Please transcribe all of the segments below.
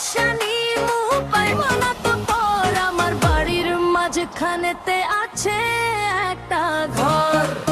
নিশানি পাইব না তো পর। আমার বাড়ির মাঝখানেতে আছে একটা ঘর।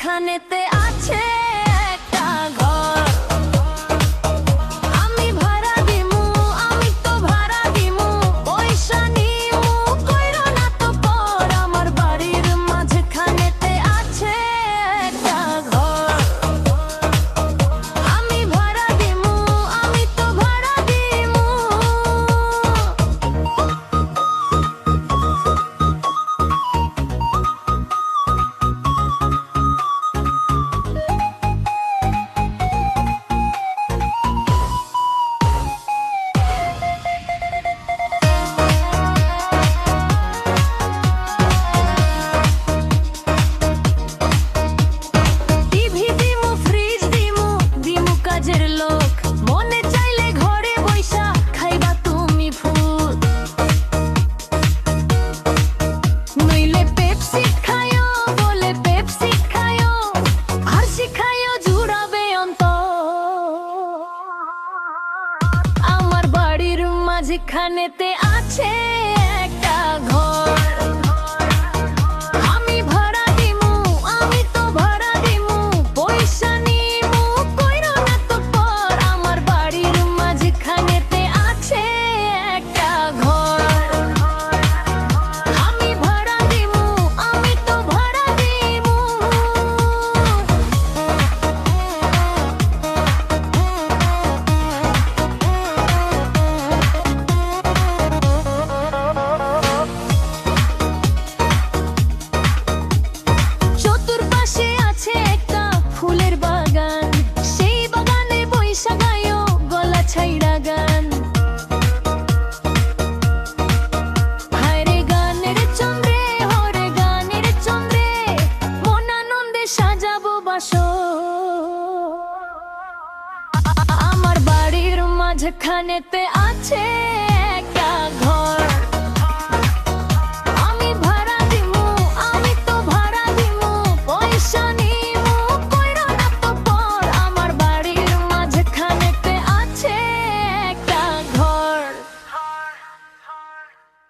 মাঝখানেতে আছে বাড়ির মাঝখানেতে মাঝখানেতে আছে